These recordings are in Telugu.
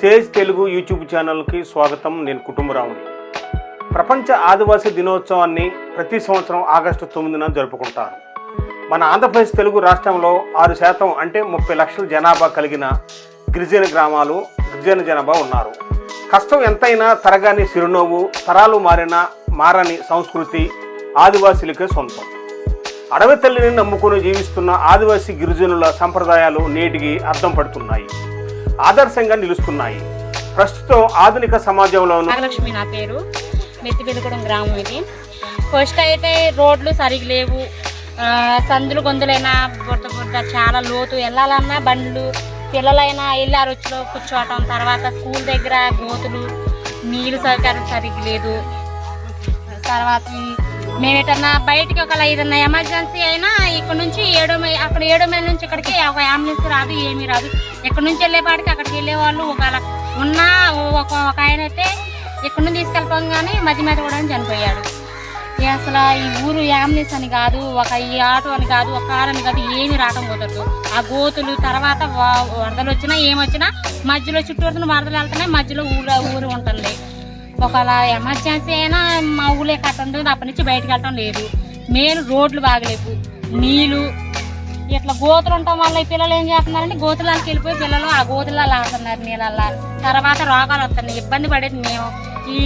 సేజ్ తెలుగు యూట్యూబ్ ఛానల్కి స్వాగతం. నేను కుటుంబరావుని. ప్రపంచ ఆదివాసీ దినోత్సవాన్ని ప్రతి సంవత్సరం ఆగస్టు తొమ్మిదిన జరుపుకుంటారు. మన ఆంధ్రప్రదేశ్ తెలుగు రాష్ట్రంలో ఆరు శాతం అంటే ముప్పై లక్షల జనాభా కలిగిన గిరిజన గ్రామాలు గిరిజన జనాభా ఉన్నారు. కష్టం ఎంతైనా తరగాని చిరునవ్వు తరాలు మారిన మారని సంస్కృతి ఆదివాసీలకే సొంతం. అడవి తల్లిని నమ్ముకుని జీవిస్తున్న ఆదివాసీ గిరిజనుల సంప్రదాయాలు నేటికి అర్థం పడుతున్నాయి. ఆదర్శంగా నిలుస్తున్నాయి. ప్రస్తుతం ఆధునిక సమాజంలో నాగలక్ష్మి నా పేరు. మెత్తిపెదగూడెం గ్రామం ఇది. ఫస్ట్ అయితే రోడ్లు సరిగ్గా లేవు. సందులు గొంతులైనా బుట్ట బుట్ట చాలా లోతు. వెళ్ళాలన్నా బండ్లు. పిల్లలైనా వెళ్ళి కూర్చోవటం. తర్వాత స్కూల్ దగ్గర గోతులు. నీళ్ళు సౌకర్యం సరిగ్గా లేదు. తర్వాత మేము ఎటన్నా బయటికి ఒక ఏదన్నా ఎమర్జెన్సీ అయినా ఇక్కడ నుంచి ఏడో అక్కడ ఏడో మైల్ నుంచి ఇక్కడికి ఒక అంబులెన్స్ రాదు ఏమీ రాదు. ఇక్కడ నుంచి వెళ్ళేపాటికి అక్కడికి వెళ్ళేవాళ్ళు ఒకవేళ ఉన్నా ఒక ఒక ఆయన అయితే ఇక్కడ నుంచి తీసుకెళ్ళిపోగానే మధ్య మీద కూడా చనిపోయాడు. అసలు ఈ ఊరు అంబులెన్స్ అని కాదు ఒక ఈ ఆటో అని కాదు ఒక కారు అని కాదు ఏమీ రావడం కుదరదు. ఆ గోతులు తర్వాత వ- వరదలు వచ్చినా ఏమొచ్చినా మధ్యలో చుట్టూరుతున్న వరదలు వెళ్తున్నాయి మధ్యలో ఊరు ఊరు ఉంటుంది. ఒకవేళ ఎమర్జెన్సీ అయినా మా ఊళ్ళో కట్టడం అప్పటి నుంచి బయటకు వెళ్ళటం లేదు. మెయిన్ రోడ్లు బాగలేవు. నీళ్ళు ఇట్లా గోతులు ఉండటం వల్ల ఈ పిల్లలు ఏం చేస్తున్నారంటే గోతులకి వెళ్ళిపోయి పిల్లలు ఆ గోతులలో ఆడుతున్నారు నీళ్ళల్లో. తర్వాత రోగాలు వస్తున్నాయి. ఇబ్బంది పడేది మేము. ఈ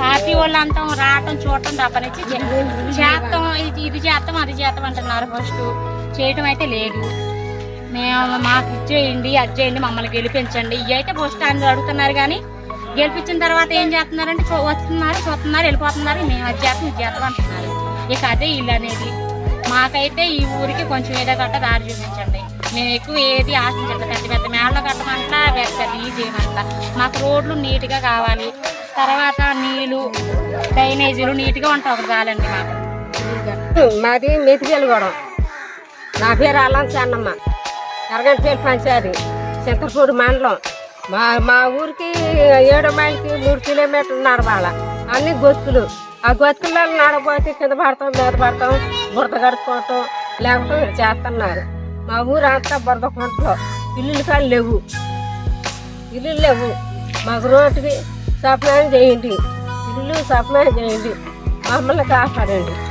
పార్టీ వాళ్ళు అంటాం రావటం చూడటం తప్పనిచ్చి నుంచి చేస్తాం. ఇది ఇది చేస్తాం అది చేస్తాం అంటున్నారు ఫస్ట్. చేయటం అయితే లేదు. మేము మాకు ఇచ్చేయండి అది చేయండి మమ్మల్ని గెలిపించండి. ఇవి అయితే ఫస్ట్ అని అడుగుతున్నారు కానీ గెలిపించిన తర్వాత ఏం చేస్తున్నారంటే చూ- వస్తున్నారు చూస్తున్నారు వెళ్ళిపోతున్నారు మేము అది చేస్తాం ఇది చేస్తాం అంటున్నారు. ఇక అదే ఇల్లు అనేది. మాకైతే ఈ ఊరికి కొంచెం ఏదో గట్ట దారి చూపించండి. మేము ఎక్కువ ఏది ఆశించండి పెద్ద పెద్ద మేళ్ళ కట్టమంటా పెద్ద పెద్ద ఈ మాకు రోడ్లు నీట్గా కావాలి. తర్వాత నీళ్ళు డ్రైనేజీలు నీట్గా ఉంటాయి. ఒకటి చాలండి మాకు. మాది మెతికెళ్ళగూడెం నా పేరు అల్లం చెన్నమ్మ. ఎరగంటపల్లి పంచాయతీ. చింతపూడి మండలం. మా మా ఊరికి ఏడు మైల్కి మూడు కిలోమీటర్లు నడవాల. అన్ని గొత్తులు. ఆ గొత్తులలో నడబోతే కింద పడతాం మీద పడతాం బురద కడుక్కోవటం లేకపోతే చేస్తున్నారు. మా ఊరు అంతా బురద కొట్టడం ఇల్లులు కానీ లేవు. ఇల్లులు లేవు. మాకు రోడ్డుకి సప్లై చేయండి. ఇల్లు సప్లై చేయండి. మమ్మల్ని కాపాడండి.